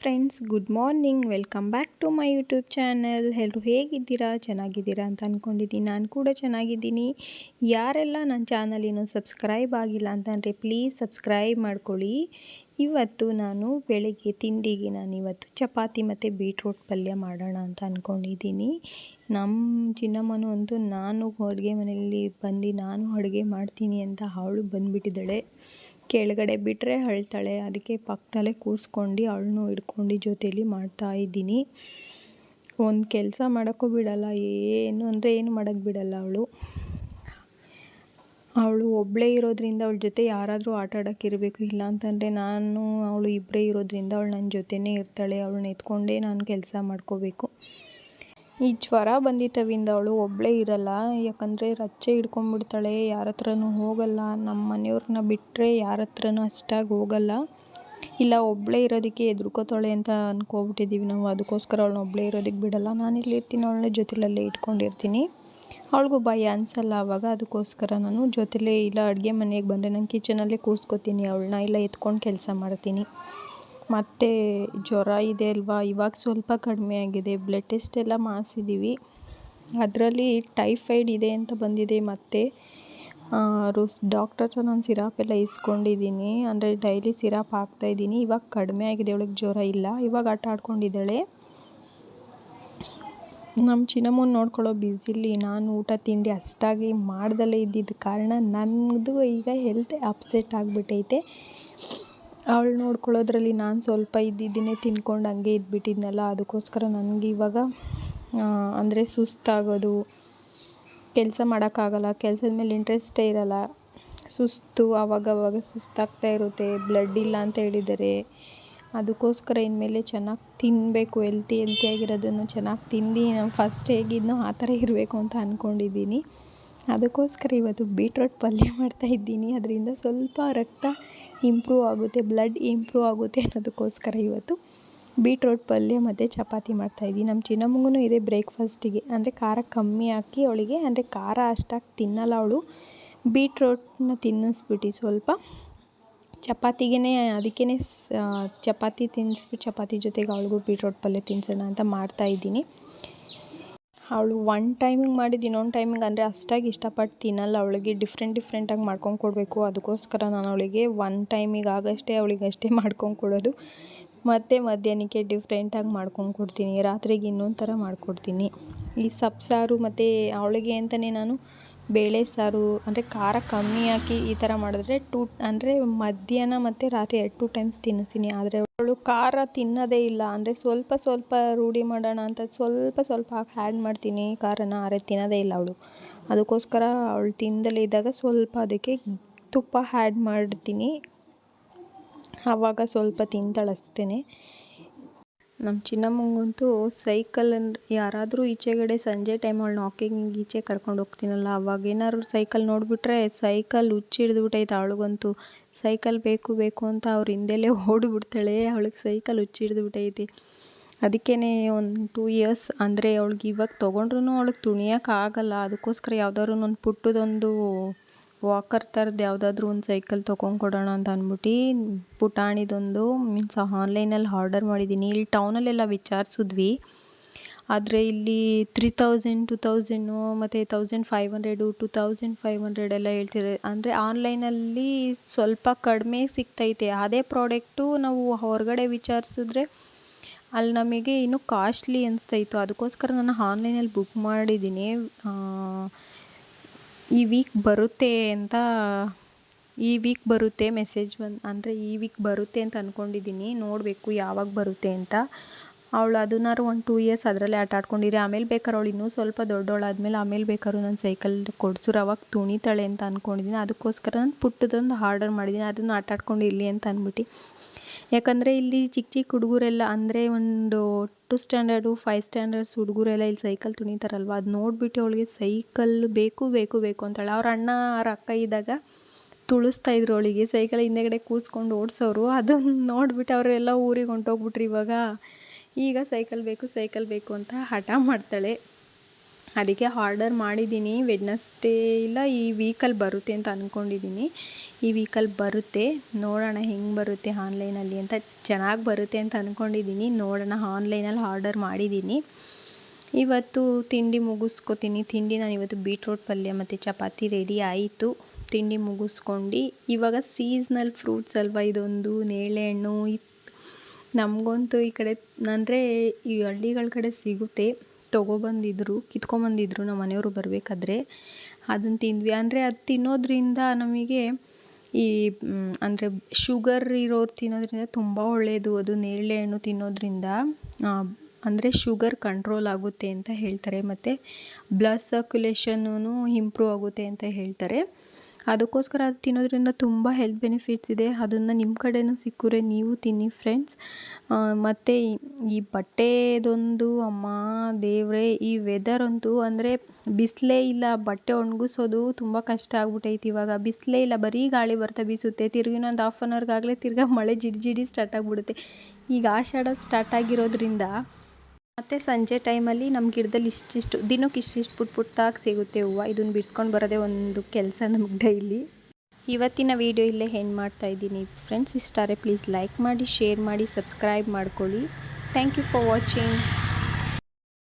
Friends good morning welcome back to my YouTube channel ಎಲ್ಲರೂ ಹೇಗಿದ್ದೀರಾ? ಚೆನ್ನಾಗಿದ್ದೀರಾ ಅಂತ ಅಂದ್ಕೊಂಡಿದ್ದೀನಿ ನಾನು ಕೂಡ ಚೆನ್ನಾಗಿದ್ದೀನಿ. ಯಾರೆಲ್ಲ ನನ್ನ ಚಾನಲ್ ಇನ್ನೂ ಸಬ್ಸ್ಕ್ರೈಬ್ ಆಗಿಲ್ಲ ಅಂತಂದರೆ ಪ್ಲೀಸ್ ಸಬ್ಸ್ಕ್ರೈಬ್ ಮಾಡ್ಕೊಳ್ಳಿ. ಇವತ್ತು ನಾನು ಬೆಳಗ್ಗೆ ತಿಂಡಿಗೆ ನಾನು ಇವತ್ತು ಚಪಾತಿ ಮತ್ತು ಬೀಟ್ರೂಟ್ ಪಲ್ಯ ಮಾಡೋಣ ಅಂತ ಅಂದ್ಕೊಂಡಿದ್ದೀನಿ ನಮ್ಮ ಚಿನ್ನಮ್ಮನೂ ಅಂತೂ ನಾನು ಅಡುಗೆ ಮನೆಯಲ್ಲಿ ಬಂದು ನಾನು ಅಡುಗೆ ಮಾಡ್ತೀನಿ ಅಂತ ಅವಳು ಬಂದುಬಿಟ್ಟಿದ್ದಾಳೆ. ಕೆಳಗಡೆ ಬಿಟ್ಟರೆ ಅಳ್ತಾಳೆ. ಅದಕ್ಕೆ ಪಕ್ಕದಲ್ಲೇ ಕೂರಿಸ್ಕೊಂಡು ಅವಳನ್ನೂ ಹಿಡ್ಕೊಂಡು ಜೊತೇಲಿ ಮಾಡ್ತಾ ಇದ್ದೀನಿ. ಒಂದು ಕೆಲಸ ಮಾಡೋಕ್ಕೂ ಬಿಡಲ್ಲ. ಏನು ಅಂದರೆ ಏನು ಮಾಡೋಕ್ಕೆ ಬಿಡಲ್ಲ ಅವಳು. ಅವಳು ಒಬ್ಬಳೇ ಇರೋದ್ರಿಂದ ಅವಳ ಜೊತೆ ಯಾರಾದರೂ ಆಟ ಆಡೋಕೆ ಇರಬೇಕು. ಇಲ್ಲ ಅಂತಂದರೆ ನಾನು, ಅವಳು ಇಬ್ಬರೇ ಇರೋದ್ರಿಂದ ಅವಳು ನನ್ನ ಜೊತೆನೇ ಇರ್ತಾಳೆ. ಅವಳನ್ನ ಎತ್ಕೊಂಡೇ ನಾನು ಕೆಲಸ ಮಾಡ್ಕೋಬೇಕು. ಈ ಜ್ವರ ಬಂದಿತ್ತವಿಂದ ಅವಳು ಒಬ್ಬಳೇ ಇರಲ್ಲ. ಯಾಕಂದರೆ ರಚ್ಚೆ ಹಿಡ್ಕೊಂಡ್ಬಿಡ್ತಾಳೆ. ಯಾರ ಹತ್ರನೂ ಹೋಗಲ್ಲ. ನಮ್ಮ ಮನೆಯವ್ರನ್ನ ಬಿಟ್ಟರೆ ಯಾರ ಹತ್ರನೂ ಅಷ್ಟಾಗಿ ಹೋಗಲ್ಲ. ಇಲ್ಲ ಒಬ್ಬಳೇ ಇರೋದಕ್ಕೆ ಹೆದ್ರುಕೋತಾಳೆ ಅಂತ ಅಂದ್ಕೊಬಿಟ್ಟಿದ್ದೀವಿ ನಾವು. ಅದಕ್ಕೋಸ್ಕರ ಅವಳನ್ನ ಒಬ್ಬಳೇ ಇರೋದಕ್ಕೆ ಬಿಡಲ್ಲ. ನಾನು ಇಲ್ಲಿ ಇರ್ತೀನಿ. ಅವಳನ್ನ ಜೊತೆಲಲ್ಲೇ ಇಟ್ಕೊಂಡಿರ್ತೀನಿ. ಅವಳಿಗೂ ಭಯ ಅನಿಸಲ್ಲ. ಆವಾಗ ಅದಕ್ಕೋಸ್ಕರ ನಾನು ಜೊತೆಲೇ ಇಲ್ಲ, ಅಡುಗೆ ಮನೆಗೆ ಬಂದರೆ ನಾನು ಕಿಚನಲ್ಲೇ ಕೂರಿಸ್ಕೊತೀನಿ ಅವಳನ್ನ ಇಲ್ಲ ಎತ್ಕೊಂಡು ಕೆಲಸ ಮಾಡ್ತೀನಿ. ಮತ್ತು ಜ್ವರ ಇದೆ ಅಲ್ವಾ? ಇವಾಗ ಸ್ವಲ್ಪ ಕಡಿಮೆ ಆಗಿದೆ. ಬ್ಲಡ್ ಟೆಸ್ಟ್ ಎಲ್ಲ ಮಾಡಿಸಿದ್ದೀವಿ ಅದರಲ್ಲಿ ಟೈಫೈಡ್ ಇದೆ ಅಂತ ಬಂದಿದೆ ಮತ್ತು. ರುಸ್ ಡಾಕ್ಟರ್ ಹತ್ರ ನಾನು ಸಿರಾಪ್ ಎಲ್ಲ ಇಸ್ಕೊಂಡಿದ್ದೀನಿ. ಅಂದರೆ ಡೈಲಿ ಸಿರಾಪ್ ಹಾಕ್ತಾಯಿದ್ದೀನಿ ಇವಾಗ ಕಡಿಮೆ ಆಗಿದೆ. ಅವಳಿಗೆ ಜ್ವರ ಇಲ್ಲ. ಇವಾಗ ಆಟ ಆಡ್ಕೊಂಡಿದ್ದಾಳೆ ನಮ್ಮ ಚಿನ್ನಮ್ಮನ ನೋಡ್ಕೊಳ್ಳೋ ಬ್ಯುಸಿಲಿ ನಾನು ಊಟ ತಿಂಡಿ ಅಷ್ಟಾಗಿ ಮಾಡ್ದಲೇ ಇದ್ದಿದ್ದ ಕಾರಣ ನನ್ನದು ಈಗ ಹೆಲ್ತ್ ಅಪ್ಸೆಟ್ ಆಗಿಬಿಟ್ಟೈತೆ ಅವಳು ನೋಡ್ಕೊಳ್ಳೋದ್ರಲ್ಲಿ ನಾನು ಸ್ವಲ್ಪ ಇದ್ದಿದ್ದನ್ನೇ ತಿನ್ಕೊಂಡು ಹಂಗೆ ಇದ್ಬಿಟ್ಟಿದ್ನಲ್ಲ, ಅದಕ್ಕೋಸ್ಕರ ನನಗೆ ಇವಾಗ ಅಂದರೆ ಸುಸ್ತಾಗೋದು, ಕೆಲಸ ಮಾಡೋಕ್ಕಾಗಲ್ಲ, ಕೆಲಸದ ಮೇಲೆ ಇಂಟ್ರೆಸ್ಟೇ ಇರಲ್ಲ. ಸುಸ್ತು ಆವಾಗವಾಗ ಸುಸ್ತಾಗ್ತಾ ಇರುತ್ತೆ ಬ್ಲಡ್ ಇಲ್ಲ ಅಂತ ಹೇಳಿದ್ದಾರೆ ಅದಕ್ಕೋಸ್ಕರ ಇನ್ಮೇಲೆ ಚೆನ್ನಾಗಿ ತಿನ್ನಬೇಕು ಹೆಲ್ತಿ ಹೆಲ್ತಿಯಾಗಿರೋದನ್ನು ಚೆನ್ನಾಗಿ ತಿಂದು, ನಾನು ಫಸ್ಟ್ ಹೇಗಿದ್ನೋ ಆ ಥರ ಇರಬೇಕು ಅಂತ ಅಂದ್ಕೊಂಡಿದ್ದೀನಿ ಅದಕ್ಕೋಸ್ಕರ ಇವತ್ತು ಬೀಟ್ರೋಟ್ ಪಲ್ಯ ಮಾಡ್ತಾ ಇದ್ದೀನಿ. ಅದರಿಂದ ಸ್ವಲ್ಪ ರಕ್ತ ಇಂಪ್ರೂವ್ ಆಗುತ್ತೆ, ಬ್ಲಡ್ ಇಂಪ್ರೂವ್ ಆಗುತ್ತೆ ಅನ್ನೋದಕ್ಕೋಸ್ಕರ ಇವತ್ತು ಬೀಟ್ರೋಟ್ ಪಲ್ಯ ಮತ್ತು ಚಪಾತಿ ಮಾಡ್ತಾಯಿದ್ದೀನಿ ನಮ್ಮ ಚಿನ್ನಮ್ಮಗೂ ಇದೆ ಬ್ರೇಕ್ಫಾಸ್ಟಿಗೆ. ಅಂದರೆ ಖಾರ ಕಮ್ಮಿ ಹಾಕಿ ಅವಳಿಗೆ, ಅಂದರೆ ಖಾರ ಅಷ್ಟಾಗಿ ತಿನ್ನಲ್ಲ ಅವಳು. ಬೀಟ್ರೋಟ್ನ ತಿನ್ನಿಸ್ಬಿಟ್ಟು ಸ್ವಲ್ಪ. ಚಪಾತಿಗೆ ಅದಕ್ಕೇ ಚಪಾತಿ ತಿನ್ನಿಸ್ಬಿಟ್ಟು ಚಪಾತಿ ಜೊತೆಗೆ ಅವಳಿಗೂ ಬೀಟ್ರೋಟ್ ಪಲ್ಯ ತಿನ್ನಿಸೋಣ ಅಂತ ಮಾಡ್ತಾಯಿದ್ದೀನಿ ಅವಳು ಒನ್ ಟೈಮಿಗೆ ಮಾಡಿದ್ದು ಇನ್ನೊಂದು ಟೈಮಿಗೆ ಅಂದರೆ ಅಷ್ಟಾಗಿ ಇಷ್ಟಪಟ್ಟು ತಿನ್ನಲ್ಲ. ಅವಳಿಗೆ ಡಿಫ್ರೆಂಟ್ ಡಿಫ್ರೆಂಟಾಗಿ ಮಾಡ್ಕೊಂಡು ಕೊಡಬೇಕು. ಅದಕ್ಕೋಸ್ಕರ ನಾನು ಅವಳಿಗೆ ಒನ್ ಟೈಮಿಗೆ ಆಗಷ್ಟೇ ಅವಳಿಗೆ ಅಷ್ಟೇ ಮಾಡ್ಕೊಂಡು ಕೊಡೋದು. ಮತ್ತು ಮಧ್ಯಾಹ್ನಕ್ಕೆ ಡಿಫ್ರೆಂಟಾಗಿ ಮಾಡ್ಕೊಂಡು ಕೊಡ್ತೀನಿ. ರಾತ್ರಿಗೆ ಇನ್ನೊಂದು ಥರ ಮಾಡಿಕೊಡ್ತೀನಿ. ಈ ಸಬ್ಸಾರು ಮತ್ತು ಅವಳಿಗೆ ಅಂತಲೇ ನಾನು ಬೇಳೆ ಸಾರು, ಅಂದರೆ ಖಾರ ಕಮ್ಮಿ ಹಾಕಿ ಈ ಥರ ಮಾಡಿದ್ರೆ ಟೂ ಅಂದರೆ ಮಧ್ಯಾಹ್ನ ಮತ್ತು ರಾತ್ರಿ ಎರಡು ಟೂ ಟೈಮ್ಸ್ ತಿನ್ನಿಸ್ತೀನಿ. ಆದರೆ ಅವಳು ಖಾರ ತಿನ್ನೋದೇ ಇಲ್ಲ. ಅಂದರೆ ಸ್ವಲ್ಪ ಸ್ವಲ್ಪ ರೂಢಿ ಮಾಡೋಣ ಅಂತ ಸ್ವಲ್ಪ ಸ್ವಲ್ಪ ಹಾಕಿ ಆ್ಯಡ್ ಮಾಡ್ತೀನಿ. ಖಾರನ ಆದರೆ ತಿನ್ನೋದೇ ಇಲ್ಲ ಅವಳು. ಅದಕ್ಕೋಸ್ಕರ ಅವಳು ತಿಂದಲೇ ಇದ್ದಾಗ ಸ್ವಲ್ಪ ಅದಕ್ಕೆ ತುಪ್ಪ ಹ್ಯಾಡ್ ಮಾಡ್ತೀನಿ. ಆವಾಗ ಸ್ವಲ್ಪ ತಿಂತಾಳೆ ಅಷ್ಟೇ ನಮ್ಮ ಚಿನ್ನಮ್ಮಂಗಂತೂ ಸೈಕಲ್ ಯಾರಾದರೂ ಈಚೆಗಡೆ ಸಂಜೆ ಟೈಮ್ ಅವಳು ನಾಕಿಂಗ್ ಈಚೆ ಕರ್ಕೊಂಡು ಹೋಗ್ತೀನಲ್ಲ, ಅವಾಗ ಏನಾದ್ರು ಸೈಕಲ್ ನೋಡಿಬಿಟ್ರೆ ಸೈಕಲ್ ಹುಚ್ಚಿ ಹಿಡಿದ್ಬಿಟ್ಟೈತೆ ಅವಳಿಗಂತೂ. ಸೈಕಲ್ ಬೇಕು ಬೇಕು ಅಂತ ಅವ್ರ ಹಿಂದೆಲೇ ಓಡಿಬಿಡ್ತಾಳೆ, ಅವಳಿಗೆ ಸೈಕಲ್ ಹುಚ್ಚಿ ಹಿಡಿದ್ಬಿಟ್ಟೈತಿ ಅದಕ್ಕೇ ಒಂದು ಟೂ ಇಯರ್ಸ್ ಅಂದರೆ ಅವಳಿಗೆ ಇವಾಗ ತೊಗೊಂಡ್ರು ಅವಳಿಗೆ ತುಣಿಯೋಕ್ಕಾಗಲ್ಲ ಅದಕ್ಕೋಸ್ಕರ ಯಾವ್ದಾದ್ರು ಒಂದು ಪುಟ್ಟದೊಂದು ವಾಕರ್ ಥರದ್ದು ಯಾವುದಾದ್ರೂ ಒಂದು ಸೈಕಲ್ ತೊಗೊಂಡು ಕೊಡೋಣ ಅಂತ ಅಂದ್ಬಿಟ್ಟು ಪುಟಾಣಿದೊಂದು ಮೀನ್ಸ್ ಆನ್ಲೈನಲ್ಲಿ ಆರ್ಡರ್ ಮಾಡಿದ್ದೀನಿ ಇಲ್ಲಿ ಟೌನಲ್ಲೆಲ್ಲ ವಿಚಾರಿಸಿದ್ವಿ. ಆದರೆ ಇಲ್ಲಿ ತ್ರೀ ತೌಸಂಡ್ ಟು ತೌಸಂಡು ಮತ್ತು thousand five hundred two thousand five hundred ಎಲ್ಲ ಹೇಳ್ತಿದ್ದಾರೆ ಅಂದರೆ ಆನ್ಲೈನಲ್ಲಿ ಸ್ವಲ್ಪ ಕಡಿಮೆ ಸಿಗ್ತೈತೆ. ಅದೇ ಪ್ರಾಡಕ್ಟು ನಾವು ಹೊರಗಡೆ ವಿಚಾರಿಸಿದ್ರೆ ಅಲ್ಲಿ ನಮಗೆ ಇನ್ನೂ ಕಾಸ್ಟ್ಲಿ ಅನಿಸ್ತಾಯಿತ್ತು ಅದಕ್ಕೋಸ್ಕರ ನಾನು ಆನ್ಲೈನಲ್ಲಿ ಬುಕ್ ಮಾಡಿದ್ದೀನಿ ಈ ವೀಕ್ ಬರುತ್ತೆ ಅಂತ, ಈ ವೀಕ್ ಬರುತ್ತೆ ಮೆಸೇಜ್ ಬಂದು, ಅಂದರೆ ಈ ವೀಕ್ ಬರುತ್ತೆ ಅಂತ ಅಂದ್ಕೊಂಡಿದ್ದೀನಿ ನೋಡಬೇಕು ಯಾವಾಗ ಬರುತ್ತೆ ಅಂತ. ಅವಳು ಅದನ್ನಾರು ಒಂದು ಟೂ ಇಯರ್ಸ್ ಅದರಲ್ಲೇ ಆಟ ಆಡ್ಕೊಂಡಿರಿ. ಆಮೇಲೆ ಬೇಕಾದ್ರೆ ಅವಳು ಇನ್ನೂ ಸ್ವಲ್ಪ ದೊಡ್ಡವಳಾದ್ಮೇಲೆ ಆಮೇಲೆ ಬೇಕಾದ್ರೂ ನಾನು ಸೈಕಲ್ ಕೊಡ್ಸೋರು ಅವಾಗ ತುಣಿತಾಳೆ ಅಂತ ಅಂದ್ಕೊಂಡಿದ್ದೀನಿ ಅದಕ್ಕೋಸ್ಕರ ನಾನು ಪುಟ್ಟದೊಂದು ಆರ್ಡರ್ ಮಾಡಿದ್ದೀನಿ ಅದನ್ನು ಆಟ ಆಡ್ಕೊಂಡಿರಲಿ ಅಂತ ಅಂದ್ಬಿಟ್ಟು ಯಾಕಂದರೆ ಇಲ್ಲಿ ಚಿಕ್ಕ ಚಿಕ್ಕ ಹುಡುಗರೆಲ್ಲ ಅಂದರೆ ಒಂದು ಟು ಸ್ಟ್ಯಾಂಡರ್ಡು ಫೈವ್ ಸ್ಟ್ಯಾಂಡರ್ಡ್ಸ್ ಹುಡುಗರೆಲ್ಲ ಇಲ್ಲಿ ಸೈಕಲ್ ತುಣಿತಾರಲ್ವ? ಅದು ನೋಡಿಬಿಟ್ಟು ಅವಳಿಗೆ ಸೈಕಲ್ ಬೇಕು ಬೇಕು ಬೇಕು ಅಂತಾಳೆ. ಅವ್ರ ಅಣ್ಣ, ಅವ್ರ ಅಕ್ಕ ಇದ್ದಾಗ ತುಳಿಸ್ತಾ ಇದ್ರು ಅವಳಿಗೆ. ಸೈಕಲ್ ಹಿಂದೆಗಡೆ ಕೂಸ್ಕೊಂಡು ಓಡಿಸೋರು. ಅದನ್ನು ನೋಡಿಬಿಟ್ಟು ಅವರೆಲ್ಲ ಊರಿಗೆ ಹೊಂಟೋಗ್ಬಿಟ್ರು ಇವಾಗ. ಈಗ ಸೈಕಲ್ ಬೇಕು ಸೈಕಲ್ ಬೇಕು ಅಂತ ಹಠ ಮಾಡ್ತಾಳೆ. ಅದಕ್ಕೆ ಆರ್ಡರ್ ಮಾಡಿದ್ದೀನಿ. ವೆಡ್ನಸ್ಡೇ ಇಲ್ಲ ಈ ವೀಕಲ್ಲಿ ಬರುತ್ತೆ ಅಂತ ಅಂದ್ಕೊಂಡಿದ್ದೀನಿ ಈ ವೀಕಲ್ಲಿ ಬರುತ್ತೆ. ನೋಡೋಣ ಹೆಂಗೆ ಬರುತ್ತೆ ಆನ್ಲೈನಲ್ಲಿ ಅಂತ. ಚೆನ್ನಾಗಿ ಬರುತ್ತೆ ಅಂತ ಅಂದ್ಕೊಂಡಿದ್ದೀನಿ ನೋಡೋಣ ಆನ್ಲೈನಲ್ಲಿ ಆರ್ಡರ್ ಮಾಡಿದ್ದೀನಿ ಇವತ್ತು ತಿಂಡಿ ಮುಗಿಸ್ಕೊತೀನಿ. ತಿಂಡಿ ನಾನು ಇವತ್ತು ಬೀಟ್ರೋಟ್ ಪಲ್ಯ ಮತ್ತು ಚಪಾತಿ ರೆಡಿ ಆಯಿತು. ತಿಂಡಿ ಮುಗಿಸ್ಕೊಂಡು ಇವಾಗ ಸೀಸ್ನಲ್ ಫ್ರೂಟ್ಸ್ ಅಲ್ವಾ ಇದೊಂದು, ನೇಳೆಹಣ್ಣು ನಮಗಂತೂ ಈ ಕಡೆ, ಅಂದರೆ ಈ ಹಳ್ಳಿಗಳ ಕಡೆ ಸಿಗುತ್ತೆ. ತೊಗೊಬಂದಿದ್ರು, ಕಿತ್ಕೊಂಬಂದಿದ್ರು ನಮ್ಮ ಮನೆಯವರು ಬರಬೇಕಾದ್ರೆ ಅದನ್ನು ತಿಂದ್ವಿ. ಅಂದರೆ ಅದು ತಿನ್ನೋದ್ರಿಂದ ನಮಗೆ ಈ ಅಂದರೆ ಶುಗರ್ ಇರೋರು ತಿನ್ನೋದ್ರಿಂದ ತುಂಬ ಒಳ್ಳೆಯದು ಅದು ನೇರಳೆ ಹಣ್ಣು ತಿನ್ನೋದ್ರಿಂದ ಅಂದರೆ ಶುಗರ್ ಕಂಟ್ರೋಲ್ ಆಗುತ್ತೆ ಅಂತ ಹೇಳ್ತಾರೆ. ಮತ್ತು ಬ್ಲಡ್ ಸರ್ಕ್ಯುಲೇಷನ್ನೂ ಇಂಪ್ರೂವ್ ಆಗುತ್ತೆ ಅಂತ ಹೇಳ್ತಾರೆ. ಅದಕ್ಕೋಸ್ಕರ ಅದು ತಿನ್ನೋದ್ರಿಂದ ತುಂಬ ಹೆಲ್ತ್ ಬೆನಿಫಿಟ್ಸ್ ಇದೆ. ಅದನ್ನು ನಿಮ್ಮ ಕಡೆಯೂ ಸಿಕ್ಕರೆ ನೀವು ತಿನ್ನಿ ಫ್ರೆಂಡ್ಸ್ ಮತ್ತು ಈ ಬಟ್ಟೆದೊಂದು, ಅಮ್ಮ ದೇವರೇ, ಈ ವೆದರ್ ಅಂತೂ ಅಂದರೆ ಬಿಸಿಲೇ ಇಲ್ಲ, ಬಟ್ಟೆ ಒಣಗಿಸೋದು ತುಂಬ ಕಷ್ಟ ಆಗ್ಬಿಟ್ಟೈತೆ ಇವಾಗ. ಬಿಸಿಲೇ ಇಲ್ಲ, ಬರೀ ಗಾಳಿ ಬರ್ತಾ ಬೀಸುತ್ತೆ. ತಿರ್ಗಿ ಇನ್ನೊಂದು ಹಾಫ್ ಅನ್ ಅವರ್ಗಾಗಲೇ ತಿರ್ಗಿ ಮಳೆ ಜಿಡಿ ಜಿಡಿ ಸ್ಟಾರ್ಟ್ ಆಗಿಬಿಡುತ್ತೆ. ಈಗ ಆಷಾಢ ಸ್ಟಾರ್ಟ್ ಆಗಿರೋದ್ರಿಂದ ಮತ್ತು ಸಂಜೆ ಟೈಮಲ್ಲಿ ನಮ್ಮ ಗಿಡದಲ್ಲಿ ಇಷ್ಟಿಷ್ಟು, ದಿನಕ್ಕೆ ಇಷ್ಟಿಷ್ಟು ಪುಟ್ ಪುಟ್ಟಾಗಿ ಸಿಗುತ್ತೆ ಹೂವು. ಇದನ್ನು ಬಿಡಿಸ್ಕೊಂಡು ಬರೋದೇ ಒಂದು ಕೆಲಸ ನಮಗೆ ಡೈಲಿ. ಇವತ್ತಿನ ವಿಡಿಯೋ ಇಲ್ಲೇ ಹೆಣ್ಣು ಮಾಡ್ತಾ ಇದ್ದೀನಿ. ಫ್ರೆಂಡ್ಸ್ ಇಷ್ಟಾರೆ ಪ್ಲೀಸ್ ಲೈಕ್ ಮಾಡಿ ಶೇರ್ ಮಾಡಿ ಸಬ್ಸ್ಕ್ರೈಬ್ ಮಾಡ್ಕೊಳ್ಳಿ. Thank you for watching